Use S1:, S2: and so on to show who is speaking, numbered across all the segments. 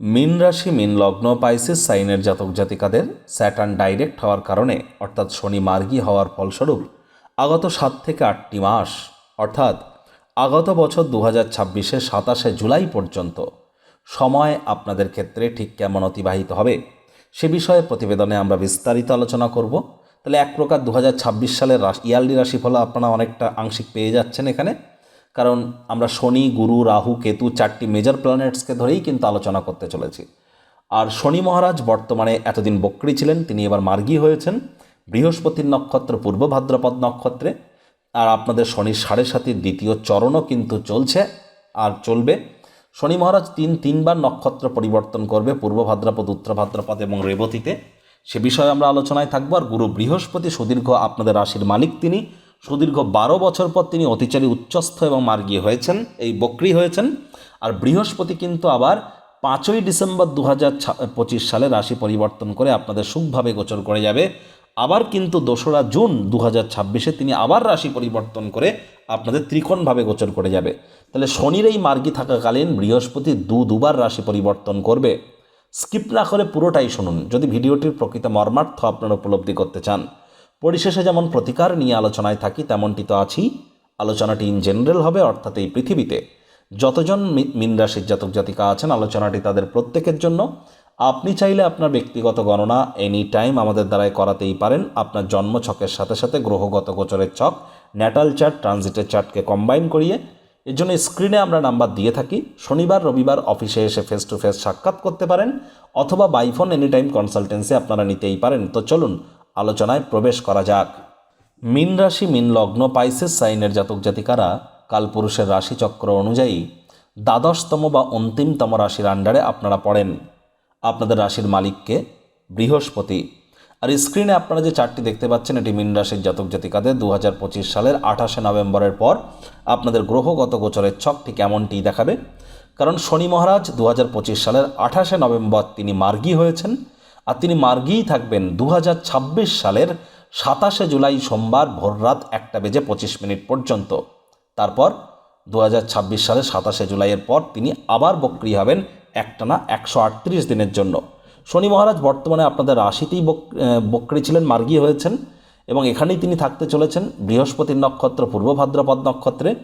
S1: মিন রাশি, মিন লগ্ন, পাইসিস, সাইনের জাতক জাতিকাদের স্যাটার্ন ডাইরেক্ট হওয়ার কারণে, অর্থাৎ শনি মার্গী হওয়ার ফলস্বরূপ, আগত সাত থেকে আটটি মাস, অর্থাৎ আগত বছর দু হাজার ছাব্বিশে সাতাশে জুলাই পর্যন্ত, সময় আপনাদের ক্ষেত্রে ঠিক কেমন অতিবাহিত হবে, সে বিষয়ে প্রতিবেদনে আমরা বিস্তারিত আলোচনা করব। তাহলে এক প্রকার দু হাজার ছাব্বিশ সালের ইয়ারলি রাশিফল আপনারা অনেকটা আংশিক পেয়ে যাচ্ছেন এখানে। কারণ আমরা শনি, গুরু, রাহু, কেতু চারটি মেজর প্ল্যানেটসকে ধরেই কিন্তু আলোচনা করতে চলেছি। আর শনি মহারাজ বর্তমানে এতদিন বক্রী ছিলেন, তিনি এবার মার্গী হয়েছেন। বৃহস্পতির নক্ষত্র পূর্ব ভাদ্রপদ নক্ষত্রে, আর আপনাদের শনির সাড়ে সাতির দ্বিতীয় চরণও কিন্তু চলছে আর চলবে। শনি মহারাজ তিন, তিনবার নক্ষত্র পরিবর্তন করবে পূর্ব ভাদ্রপদ, উত্তর ভাদ্রপদ এবং রেবতীতে। সে বিষয়ে আমরা আলোচনায় থাকব। আর গুরু বৃহস্পতি সুদীর্ঘ আপনাদের রাশির মালিক তিনি। সুদীর্ঘ বারো বছর পর তিনি অতিচারী, উচ্চস্থ এবং মার্গী হয়েছেন। এই বক্রী হয়েছেন। আর বৃহস্পতি কিন্তু আবার পাঁচই ডিসেম্বর দু হাজার পঁচিশ সালে রাশি পরিবর্তন করে আপনাদের সুখভাবে গোচর করে যাবে। আবার কিন্তু দোসরা জুন দু হাজার ছাব্বিশে তিনি আবার রাশি পরিবর্তন করে আপনাদের ত্রিকোণভাবে গোচর করে যাবে। তাহলে শনির এই মার্গী থাকাকালীন বৃহস্পতি দু দুবার রাশি পরিবর্তন করবে। স্কিপ না করে পুরোটাই শুনুন। যদি ভিডিওটির প্রকৃত মর্মার্থ আপনারা উপলব্ধি করতে চান। পরিশেষে যেমন প্রতিকার নিয়ে আলোচনায় থাকি, তেমনটি তো আছি। আলোচনাটি ইন জেনারেল হবে, অর্থাৎ এই পৃথিবীতে। যতজন মি- মীন রাশির জাতক জাতিকা আছেন, আলোচনাটি তাদের প্রত্যেকের জন্য। আপনি চাইলে আপনার ব্যক্তিগত গণনা এনি টাইম আমাদের দ্বারাই করাতেই পারেন। আপনার জন্ম ছকের সাথে সাথে গ্রহগত গোচরের ছক ন্যাটাল চার্ট ট্রানজিটের চার্টকে কম্বাইন করিয়ে। এর জন্য স্ক্রিনে আমরা নাম্বার দিয়ে থাকি। শনিবার, রবিবার অফিসে এসে ফেস টু ফেস সাক্ষাৎ করতে পারেন, অথবা বাইফোন এনি টাইম কনসালটেন্সি আপনারা নিতেই পারেন। তো চলুন আলোচনায় প্রবেশ করা যাক। মিন রাশি, মিন লগ্ন, পাইসেস সাইনের জাতক জাতিকারা কালপুরুষের রাশিচক্র অনুযায়ী দ্বাদশতম বা অন্তিমতম রাশির আন্ডারে আপনারা পড়েন। আপনাদের রাশির মালিককে বৃহস্পতি। আর স্ক্রিনে আপনারা যে চারটি দেখতে পাচ্ছেন, এটি মিন রাশির জাতক জাতিকাদের দু হাজার পঁচিশ সালের আঠাশে নভেম্বরের পর আপনাদের গ্রহগত গোচরের ছক ঠিক এমনটি দেখাবে। কারণ শনি মহারাজ দু হাজার পঁচিশ সালের আঠাশে নভেম্বর তিনি মার্গী হয়েছেন। আর তিনি মার্গিই থাকবেন দু হাজার ছাব্বিশ সালের সাতাশে জুলাই সোমবার ভোররাত একটা বেজে পঁচিশ মিনিট পর্যন্ত। তারপর দু হাজার ছাব্বিশ সালের সাতাশে জুলাইয়ের পর তিনি আবার বক্রি হবেন একটানা একশো আটত্রিশ দিনের জন্য। শনি মহারাজ বর্তমানে আপনাদের রাশিতেই বক্রি ছিলেন, মার্গী হয়েছেন। এবং এখানেই তিনি থাকতে চলেছেন। বৃহস্পতির নক্ষত্র, পূর্ব ভাদ্রপদ নক্ষত্রে।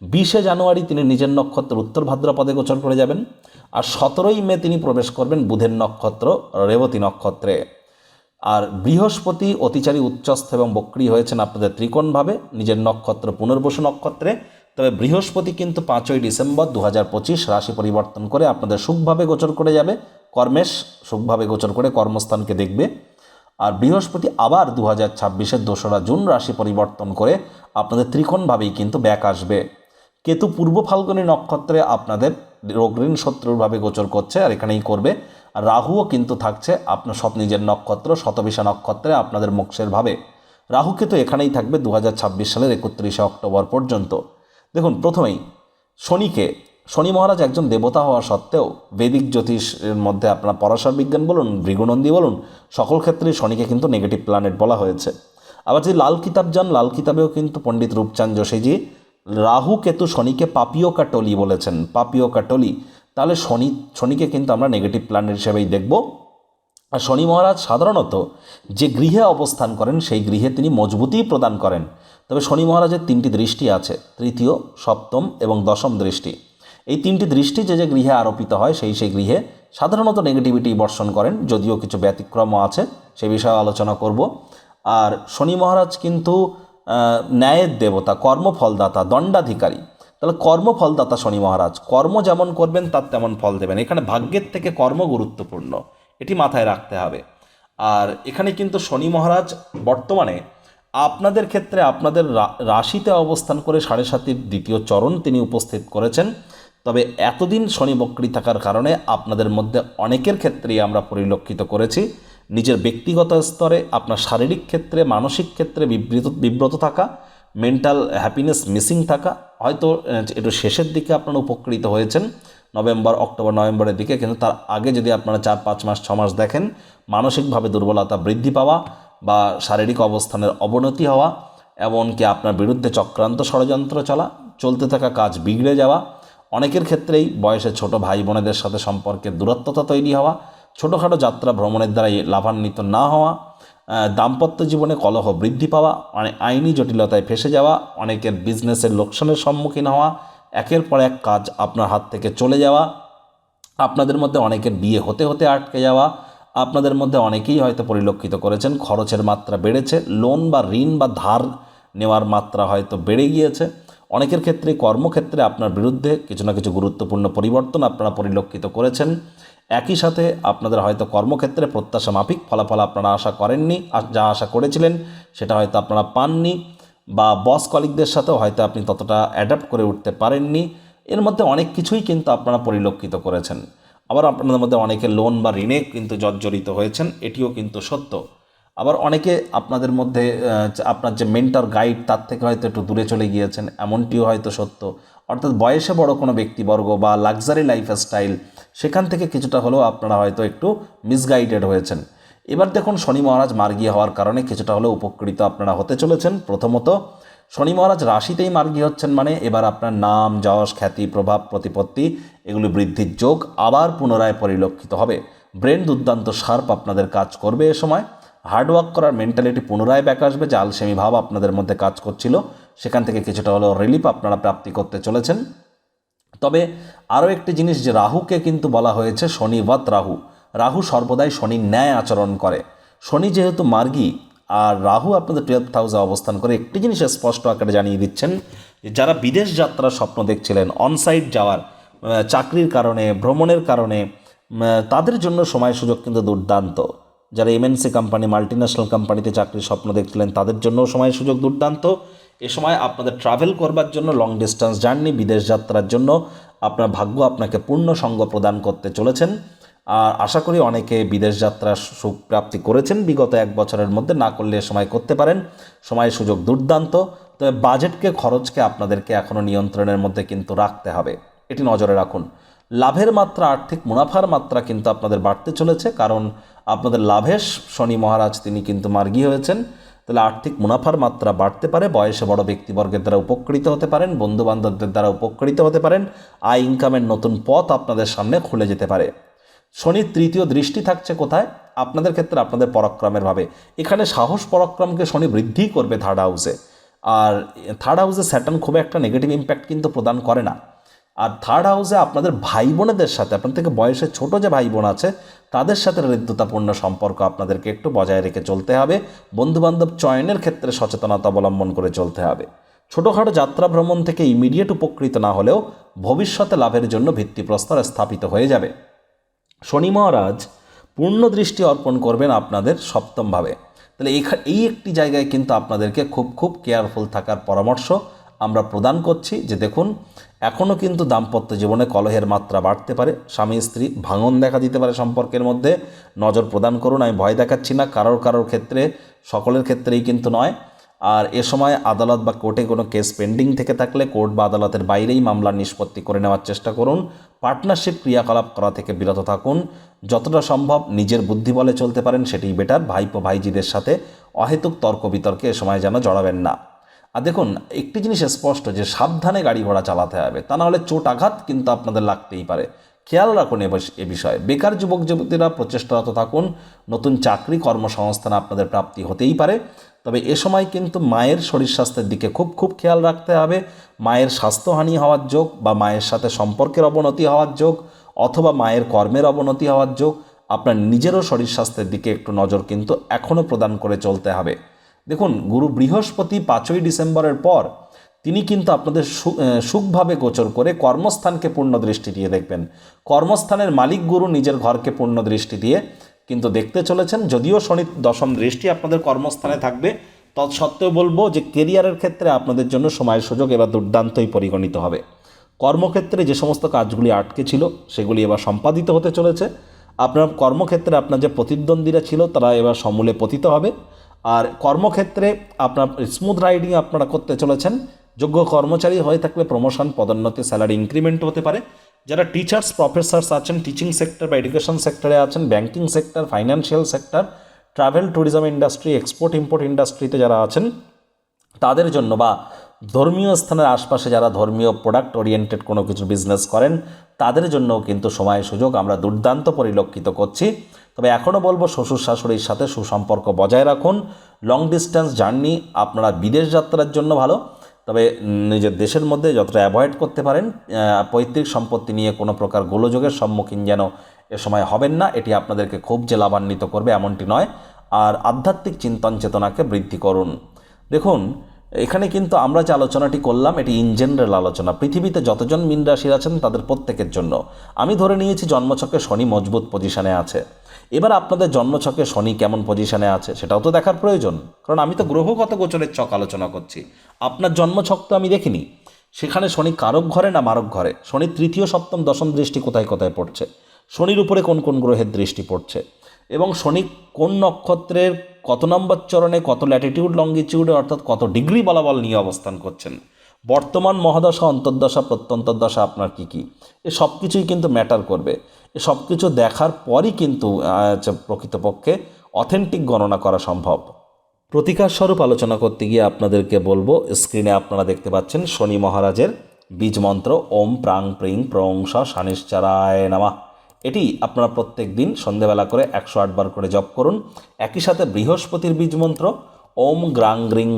S1: বিশে জানুয়ারি তিনি নিজের নক্ষত্র উত্তর ভাদ্রপদে গোচর করে যাবেন। আর সতেরোই মে তিনি প্রবেশ করবেন বুধের নক্ষত্র, রেবতী নক্ষত্রে। আর বৃহস্পতি অতিচারী, উচ্চস্থ এবং বক্রী হয়েছেন আপনাদের ত্রিকোণভাবে, নিজের নক্ষত্র পুনর্বসু নক্ষত্রে। তবে বৃহস্পতি কিন্তু পাঁচই ডিসেম্বর দু হাজার পঁচিশ রাশি পরিবর্তন করে আপনাদের সুখভাবে গোচর করে যাবে। কর্মেশ সুখভাবে গোচর করে কর্মস্থানকে দেখবে। আর বৃহস্পতি আবার দু হাজার ছাব্বিশের দোসরা জুন রাশি পরিবর্তন করে আপনাদের ত্রিকোণভাবেই কিন্তু ব্যাক আসবে। কেতু পূর্ব ফাল্গুনী নক্ষত্রে আপনাদের রোগঋণ শত্রুরভাবে গোচর করছে আর এখানেই করবে। আর রাহুও কিন্তু থাকছে আপনার সব নিজের নক্ষত্র, শতবিশা নক্ষত্রে আপনাদের মোক্ষের ভাবে। রাহু কিন্তু এখানেই থাকবে দু হাজার ছাব্বিশ সালের একত্রিশে অক্টোবর পর্যন্ত। দেখুন, প্রথমেই শনিকে শনি মহারাজ একজন দেবতা হওয়া সত্ত্বেও বৈদিক জ্যোতিষের মধ্যে আপনার পরাশর বিজ্ঞান বলুন, ভৃগুনন্দী বলুন, সকল ক্ষেত্রেই শনিকে কিন্তু নেগেটিভ প্ল্যানেট বলা হয়েছে। আবার যদি লাল কিতাব যান, লাল কিতাবেও কিন্তু পণ্ডিত রূপচাঁদ যোশীজি, রাহু কেতু শনিকে পাপিও কাটলি বলেছেন, পাপিও কাটলি তাহলে শনি, শনিকে কিন্তু আমরা নেগেটিভ প্ল্যানেট হিসেবেই দেখব। আর শনি মহারাজ সাধারণত যে গৃহে অবস্থান করেন, সেই গৃহে তিনি মজবুতি প্রদান করেন। তবে শনি মহারাজের তিনটি দৃষ্টি আছে, তৃতীয়, সপ্তম এবং দশম দৃষ্টি। এই তিনটি দৃষ্টি যে যে গৃহে আরোপিত হয়, সেই সেই গৃহে সাধারণত নেগেটিভিটি বর্ষণ করেন, যদিও কিছু ব্যতিক্রমও আছে, সে বিষয়ে আলোচনা করব। আর শনি মহারাজ কিন্তু ন্যায়ের দেবতা, কর্মফলদাতা, দণ্ডাধিকারী। তাহলে কর্মফলদাতা শনি মহারাজ, কর্ম যেমন করবেন তার তেমন ফল দেবেন। এখানে ভাগ্যের থেকে কর্ম গুরুত্বপূর্ণ, এটি মাথায় রাখতে হবে। আর এখানে কিন্তু শনি মহারাজ বর্তমানে আপনাদের ক্ষেত্রে আপনাদের রাশিতে অবস্থান করে সাড়ে সাতির দ্বিতীয় চরণ তিনি উপস্থিত করেছেন। তবে এতদিন শনি বক্রী থাকার কারণে আপনাদের মধ্যে অনেকের ক্ষেত্রেই আমরা পরিলক্ষিত করেছি। নিজের ব্যক্তিগত স্তরে, আপনার শারীরিক ক্ষেত্রে, মানসিক ক্ষেত্রে বিব্রত বিব্রত থাকা মেন্টাল হ্যাপিনেস মিসিং থাকা, হয়তো একটু শেষের দিকে আপনারা উপকৃত হয়েছেন। নভেম্বর, অক্টোবর, নভেম্বরের দিকে কিন্তু তার আগে যদি আপনারা চার, পাঁচ মাস, ছ মাস দেখেন, মানসিকভাবে দুর্বলতা বৃদ্ধি পাওয়া বা শারীরিক অবস্থানের অবনতি হওয়া, এমনকি আপনার বিরুদ্ধে চক্রান্ত ষড়যন্ত্র চলা, চলতে থাকা কাজ বিগড়ে যাওয়া অনেকের ক্ষেত্রেই বয়সে ছোট ভাই বোনেদের সাথে সম্পর্কের দূরত্বতা তৈরি হওয়া, ছোটোখাটো যাত্রা ভ্রমণের দ্বারাই লাভান্বিত না হওয়া দাম্পত্য জীবনে কলহ বৃদ্ধি পাওয়া মানে আইনি জটিলতায় ফেসে যাওয়া, অনেকের বিজনেসের লোকসানের সম্মুখীন হওয়া, একের পর এক কাজ আপনার হাত থেকে চলে যাওয়া, আপনাদের মধ্যে অনেকের বিয়ে হতে হতে আটকে যাওয়া, আপনাদের মধ্যে অনেকেই হয়তো পরিলক্ষিত করেছেন খরচের মাত্রা বেড়েছে, লোন বা ঋণ বা ধার নেওয়ার মাত্রা হয়তো বেড়ে গিয়েছে। অনেকের ক্ষেত্রে কর্মক্ষেত্রে আপনার বিরুদ্ধে কিছু না কিছু গুরুত্বপূর্ণ পরিবর্তন আপনারা পরিলক্ষিত করেছেন। একই সাথে আপনাদের হয়তো কর্মক্ষেত্রে প্রত্যাশা মাফিক ফলাফল আপনারা আশা করেননি যা আশা করেছিলেন সেটা হয়তো আপনারা পাননি বা বস কলিকদের সাথেও হয়তো আপনি ততটা অ্যাডাপ্ট করে উঠতে পারেননি। এর মধ্যে অনেক কিছুই কিন্তু আপনারা পরিলক্ষিত করেছেন। আবার আপনাদের মধ্যে অনেকে লোন বা ঋণে কিন্তু জর্জরিত হয়েছেন, এটিও কিন্তু সত্য। আবার অনেকে আপনাদের মধ্যে আপনার যে মেন্টর গাইড তার থেকে হয়তো একটু দূরে চলে গিয়েছেন, এমনটিও হয়তো সত্য। অর্থাৎ বয়সে বড় কোনো ব্যক্তিবর্গ বা লাক্সারি লাইফ স্টাইল সেখান থেকে কিছুটা হলেও আপনারা হয়তো একটু মিসগাইডেড হয়েছেন। এবার দেখুন শনি মহারাজ মার্গী হওয়ার কারণে কিছুটা হলেও উপকৃত আপনারা হতে চলেছেন। প্রথমত, শনি মহারাজ রাশিতেই মার্গী হচ্ছেন মানে এবার আপনার নাম, যশ, খ্যাতি, প্রভাব, প্রতিপত্তি, এগুলি বৃদ্ধির যোগ আবার পুনরায় পরিলক্ষিত হবে। ব্রেন দুর্দান্ত শার্প আপনাদের কাজ করবে এ সময়। হার্ডওয়ার্ক করার মেন্টালিটি পুনরায় ব্যাক আসবে, যে আলসেমি ভাব আপনাদের মধ্যে কাজ করছিল। সেখান থেকে কিছুটা হলেও রিলিফ আপনারা প্রাপ্তি করতে চলেছেন। তবে আরও একটি জিনিস যে রাহুকে কিন্তু বলা হয়েছে শনিবত রাহু। রাহু সর্বদাই শনির ন্যায় আচরণ করে। শনি যেহেতু মার্গী, আর রাহু আপনাদের টুয়েলভ হাউসে অবস্থান করে, একটি জিনিস স্পষ্ট আকারে জানিয়ে দিচ্ছেন যারা বিদেশ যাত্রার স্বপ্ন দেখছিলেন অনসাইট যাওয়ার চাকরির কারণে, ভ্রমণের কারণে তাদের জন্য সময় সুযোগ কিন্তু দুর্দান্ত। যারা এমএনসি কোম্পানি মাল্টিন্যাশনাল কোম্পানিতে চাকরির স্বপ্ন দেখছিলেন, তাদের জন্য সময় সুযোগ দুর্দান্ত। এ সময় আপনাদের ট্রাভেল করবার জন্য লং ডিস্টেন্স জার্নি বিদেশ যাত্রার জন্য আপনার ভাগ্য আপনাকে পূর্ণ সঙ্গ প্রদান করতে চলেছেন। আর আশা করি অনেকে বিদেশ যাত্রার সুখ প্রাপ্তি করেছেন বিগত এক বছরের মধ্যে, না করলে এ সময় করতে পারেন। সময় সুযোগ দুর্দান্ত। তবে বাজেটকে খরচকে আপনাদেরকে এখনও নিয়ন্ত্রণের মধ্যে কিন্তু রাখতে হবে। এটি নজরে রাখুন। লাভের মাত্রা, আর্থিক মুনাফার মাত্রা কিন্তু আপনাদের বাড়তে চলেছে, কারণ আপনাদের লাভের শনি মহারাজ তিনি কিন্তু মার্গী হয়েছেন। তাহলে আর্থিক মুনাফার মাত্রা বাড়তে পারে, বয়সে বড় ব্যক্তিবর্গের দ্বারা উপকৃত হতে পারেন বন্ধু বান্ধবদের দ্বারা উপকৃত হতে পারেন, আয় ইনকামের নতুন পথ আপনাদের সামনে খুলে যেতে পারে। শনির তৃতীয় দৃষ্টি থাকছে কোথায়? আপনাদের ক্ষেত্রে আপনাদের পরাক্রমের ভাবে। এখানে সাহস পরাক্রমকে শনি বৃদ্ধি করবে থার্ড হাউসে আর থার্ড হাউসে স্যাটার্ন খুব একটা নেগেটিভ ইম্প্যাক্ট কিন্তু প্রদান করে না। আর থার্ড হাউসে আপনাদের ভাই বোনেদের সাথে, আপনার থেকে বয়সে ছোট যে ভাই বোন আছে, তাদের সাথে হৃদ্যতাপূর্ণ সম্পর্ক আপনাদেরকে একটু বজায় রেখে চলতে হবে। বন্ধুবান্ধব চয়নের ক্ষেত্রে সচেতনতা অবলম্বন করে চলতে হবে। ছোটোখাটো যাত্রা ভ্রমণ থেকে ইমিডিয়েট উপকৃত না হলেও ভবিষ্যতে লাভের জন্য ভিত্তিপ্রস্তর স্থাপিত হয়ে যাবে। শনি মহারাজ পূর্ণ দৃষ্টি অর্পণ করবেন আপনাদের সপ্তমভাবে তাহলে এই একটি জায়গায় কিন্তু আপনাদেরকে খুব খুব কেয়ারফুল থাকার পরামর্শ আমরা প্রদান করছি যে দেখুন এখনও কিন্তু দাম্পত্য জীবনে কলহের মাত্রা বাড়তে পারে, স্বামী, স্ত্রী ভাঙন দেখা দিতে পারে সম্পর্কের মধ্যে। নজর প্রদান করুন, আমি ভয় দেখাচ্ছি না, কারোর কারোর ক্ষেত্রে, সকলের ক্ষেত্রেই কিন্তু নয়। আর এ সময় আদালত বা কোর্টে কোনো কেস পেন্ডিং থেকে থাকলে কোর্ট বা আদালতের বাইরেই মামলার নিষ্পত্তি করে নেওয়ার চেষ্টা করুন। পার্টনারশিপ ক্রিয়াকলাপ করা থেকে বিরত থাকুন। যতটা সম্ভব নিজের বুদ্ধি বলে চলতে পারেন, সেটিই বেটার। ভাইপো, ভাইজিদের সাথে অহেতুক তর্ক বিতর্কে এ সময় যেন জড়াবেন না। আর দেখুন, একটি জিনিস স্পষ্ট যে সাবধানে গাড়ি ঘোড়া চালাতে হবে। তা না হলে চোট আঘাত কিন্তু আপনাদের লাগতেই পারে। খেয়াল রাখুন এ এ বিষয়ে। বেকার যুবক, যুবতীরা প্রচেষ্টারত থাকুন। নতুন চাকরি, কর্মসংস্থান আপনাদের প্রাপ্তি হতেই পারে। তবে এ সময় কিন্তু মায়ের শরীর স্বাস্থ্যের দিকে খুব খুব খেয়াল রাখতে হবে। মায়ের স্বাস্থ্যহানি হওয়ার যোগ বা মায়ের সাথে সম্পর্কের অবনতি হওয়ার যোগ অথবা মায়ের কর্মের অবনতি হওয়ার যোগ। আপনার নিজেরও শরীর স্বাস্থ্যের দিকে একটু নজর কিন্তু এখনও প্রদান করে চলতে হবে। দেখুন, গুরু বৃহস্পতি পাঁচই ডিসেম্বরের পর তিনি কিন্তু আপনাদের সুখভাবে গোচর করে কর্মস্থানকে পূর্ণ দৃষ্টি দিয়ে দেখবেন। কর্মস্থানের মালিক গুরু নিজের ঘরকে পূর্ণ দৃষ্টি দিয়ে কিন্তু দেখতে চলেছেন। যদিও শনি দশম দৃষ্টি আপনাদের কর্মস্থানে থাকবে, তৎসত্ত্বেও বলব যে কেরিয়ারের ক্ষেত্রে আপনাদের জন্য সময়ের সুযোগ এবার দুর্দান্তই পরিগণিত হবে। কর্মক্ষেত্রে যে সমস্ত কাজগুলি আটকে ছিল, সেগুলি এবার সম্পাদিত হতে চলেছে। আপনার কর্মক্ষেত্রে আপনার যে প্রতিদ্বন্দ্বীরা ছিল, তারা এবার সমূলে পতিত হবে। আর কর্মক্ষেত্রে আপনার স্মুথ রাইডিং আপনারা করতে চলেছেন। যোগ্য কর্মচারী হয়ে থাকলে প্রমোশন পদোন্নতি স্যালারি ইনক্রিমেন্ট হতে পারে। যারা টিচার্স প্রফেসর্স আছেন টিচিং সেক্টর বা এডুকেশন সেক্টরে আছেন banking sector financial sector travel tourism industry export import ইন্ডাস্ট্রিতে যারা আছেন, তাদের জন্য বা ধর্মীয় স্থানের আশপাশে যারা ধর্মীয় প্রোডাক্ট ওরিয়েন্টেড কোনো কিছু বিজনেস করেন, তাদের জন্য কিন্তু সময় সুযোগ আমরা দুর্দান্ত পরিলক্ষিত করছি। তবে এখনও বলব শ্বশুর শাশুড়ির সাথে সুসম্পর্ক বজায় রাখুন। লং ডিস্টেন্স জার্নি আপনারা বিদেশ যাত্রার জন্য ভালো। তবে নিজের দেশের মধ্যে যতটা অ্যাভয়েড করতে পারেন পৈতৃক সম্পত্তি নিয়ে কোনো প্রকার গোলযোগের সম্মুখীন যেন এ সময় হবেন না, এটি আপনাদেরকে খুব যে লাভান্বিত করবে, এমনটি নয়। আর আধ্যাত্মিক চিন্তন চেতনাকে বৃদ্ধি করুন। দেখুন, এখানে কিন্তু আমরা যে আলোচনাটি করলাম, এটি ইন জেনারেল আলোচনা। পৃথিবীতে যতজন মিন রাশির আছেন তাদের প্রত্যেকের জন্য। আমি ধরে নিয়েছি জন্মছকে শনি মজবুত পজিশনে আছে। এবার আপনাদের জন্মছকে শনি কেমন পজিশনে আছে সেটাও তো দেখার প্রয়োজন। কারণ আমি তো গ্রহগত গোচরের চক আলোচনা করছি। আপনার জন্মছক তো আমি দেখিনি। সেখানে শনি কারক ঘরে না মারক ঘরে? শনি তৃতীয়, সপ্তম, দশম দৃষ্টি কোথায় কোথায় পড়ছে? শনির উপরে কোন কোন গ্রহের দৃষ্টি পড়ছে? এবং শনি কোন নক্ষত্রের কত নম্বর চরণে কত ল্যাটিটিউড লঙ্গিটিউডে অর্থাৎ কত ডিগ্রি বলাবল নিয়ে অবস্থান করছেন? বর্তমান মহাদশা, অন্তর্দশা, প্রত্যন্তর্দশা আপনার কি কি? এ সব কিছুই কিন্তু ম্যাটার করবে। সব কিছু দেখার পরই কিন্তু প্রকৃতপক্ষে অথেন্টিক গণনা করা সম্ভব। প্রতিকার স্বরূপ আলোচনা করতে গিয়ে আপনাদেরকে বলব স্ক্রিনে আপনারা দেখতে পাচ্ছেন শনি মহারাজের বীজ মন্ত্র, ওম প্রাং প্রিং প্রংস শানিশ্চারায় নামা। এটি আপনারা প্রত্যেক দিন সন্ধেবেলা করে একশো আটবার করে জপ করুন। একই সাথে বৃহস্পতির বীজ মন্ত্র, ওম গ্রাং গ্রিং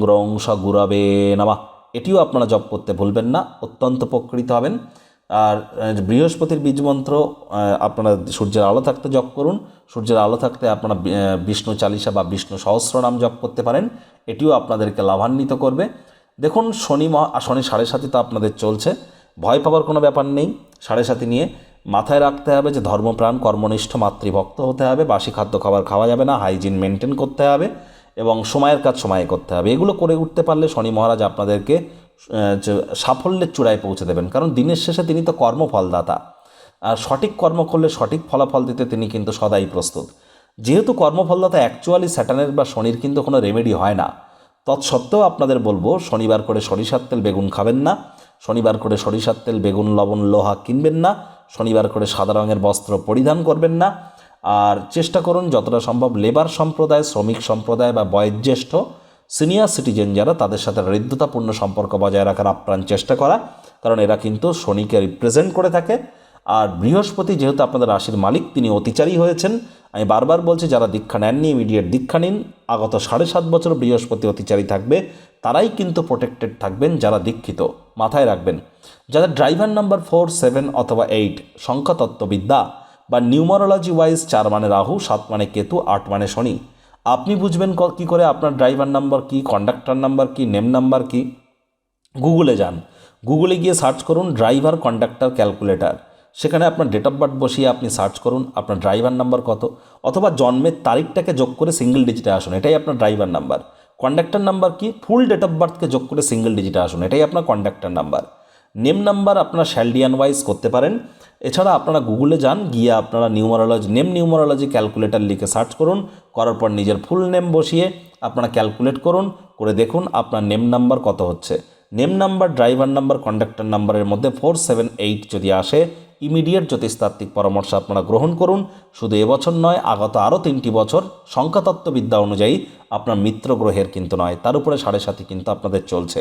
S1: স গুরবে নামা। এটিও আপনারা জপ করতে ভুলবেন না, অত্যন্ত উপকৃত হবেন। আর বৃহস্পতির বীজ মন্ত্র আপনারা সূর্যের আলো থাকতে জপ করুন। সূর্যের আলো থাকতে আপনারা বিষ্ণু চালিসা বা বিষ্ণু সহস্র নাম জপ করতে পারেন। এটিও আপনাদেরকে লাভান্বিত করবে। দেখুন, শনি মহা শনি সাড়ে সাথে তো আপনাদের চলছে। ভয় পাওয়ার কোনো ব্যাপার নেই। সাড়ে সাথে নিয়ে মাথায় রাখতে হবে যে ধর্মপ্রাণ, কর্মনিষ্ঠ, মাতৃভক্ত হতে হবে। বাসি খাদ্য খাবার খাওয়া যাবে না। হাইজিন মেনটেন করতে হবে এবং সময়ের কাজ সময়ে করতে হবে। এগুলো করে উঠতে পারলে শনি মহারাজ আপনাদেরকে সাফল্যের চূড়ায় পৌঁছে দেবেন। কারণ দিনের শেষে তিনি তো কর্মফলদাতা। আর সঠিক কর্ম করলে সঠিক ফলাফল দিতে তিনি কিন্তু সদাই প্রস্তুত। যেহেতু কর্মফলদাতা অ্যাকচুয়ালি স্যাটানের বা শনির কিন্তু কোনো রেমেডি হয় না। তৎসত্ত্বেও আপনাদের বলব, শনিবার করে সরিষার তেল বেগুন খাবেন না। শনিবার করে সরিষার তেল, বেগুন, লবণ, লোহা কিনবেন না। শনিবার করে সাদা রঙের বস্ত্র পরিধান করবেন না। আর চেষ্টা করুন যতটা সম্ভব লেবার সম্প্রদায়, শ্রমিক সম্প্রদায় বা বয়োজ্যেষ্ঠ সিনিয়র সিটিজেন যারা তাদের সাথে হৃদ্যতাপূর্ণ সম্পর্ক বজায় রাখার আপ্রাণ চেষ্টা করা, কারণ এরা কিন্তু শনিকে রিপ্রেজেন্ট করে থাকে। আর বৃহস্পতি যেহেতু আপনাদের রাশির মালিক, তিনি অতিচারী হয়েছেন। আমি বারবার বলছি, যারা দীক্ষা নেননি ইমিডিয়েট দীক্ষা নিন। আগত সাড়ে সাত বছর বৃহস্পতি অতিচারী থাকবে, তারাই কিন্তু প্রোটেক্টেড থাকবেন, যারা দীক্ষিত। মাথায় রাখবেন, যাদের ড্রাইভার নাম্বার ফোর সেভেন অথবা এইট সংখ্যাতত্ত্ববিদ্যা বা নিউমারোলজি ওয়াইজ চার মানে রাহু, সাত মানে কেতু, আট মানে শনি। আপনি বুঝবেন ক- করে আপনার ড্রাইভার নাম্বার কি কন্ডাক্টর নাম্বার কি নেম নাম্বার কি? গুগলে যান। গুগলে গিয়ে সার্চ করুন ড্রাইভার কন্ডাক্টর ক্যালকুলেটর সেখানে আপনার ডেট অফ বার্থ বসিয়ে আপনি সার্চ করুন, আপনার ড্রাইভার নাম্বার কত। অথবা জন্মের তারিখটাকে যোগ করে সিঙ্গেল ডিজিটে আসুন, এটাই আপনার ড্রাইভার নাম্বার কন্ডাক্টর নাম্বার কি? ফুল ডেট অফ বার্থকে যোগ করে সিঙ্গেল ডিজিটে আসুন, এটাই আপনার কন্ডাক্টর নাম্বার নেম নাম্বার আপনারা শ্যালডিয়ান ওয়াইজ করতে পারেন। এছাড়া আপনারা গুগলে যান, গিয়ে আপনারা নিউমারোলজি, নেম নিউমারোলজি ক্যালকুলেটার লিখে সার্চ করুন। করার পর নিজের ফুল নেম বসিয়ে আপনারা ক্যালকুলেট করুন, করে দেখুন আপনার নেম নাম্বার কত হচ্ছে। Name number, driver number, conductor নাম্বারের মধ্যে ফোর সেভেন এইট যদি আসে, ইমিডিয়েট জ্যোতিষতাত্ত্বিক পরামর্শ আপনারা গ্রহণ করুন। শুধু এবছর নয়, আগত আরও তিনটি বছর সংখ্যাতত্ত্ববিদ্যা অনুযায়ী আপনার মিত্র গ্রহের কিন্তু নয়, তার উপরে সাড়ে সাথে কিন্তু আপনাদের চলছে।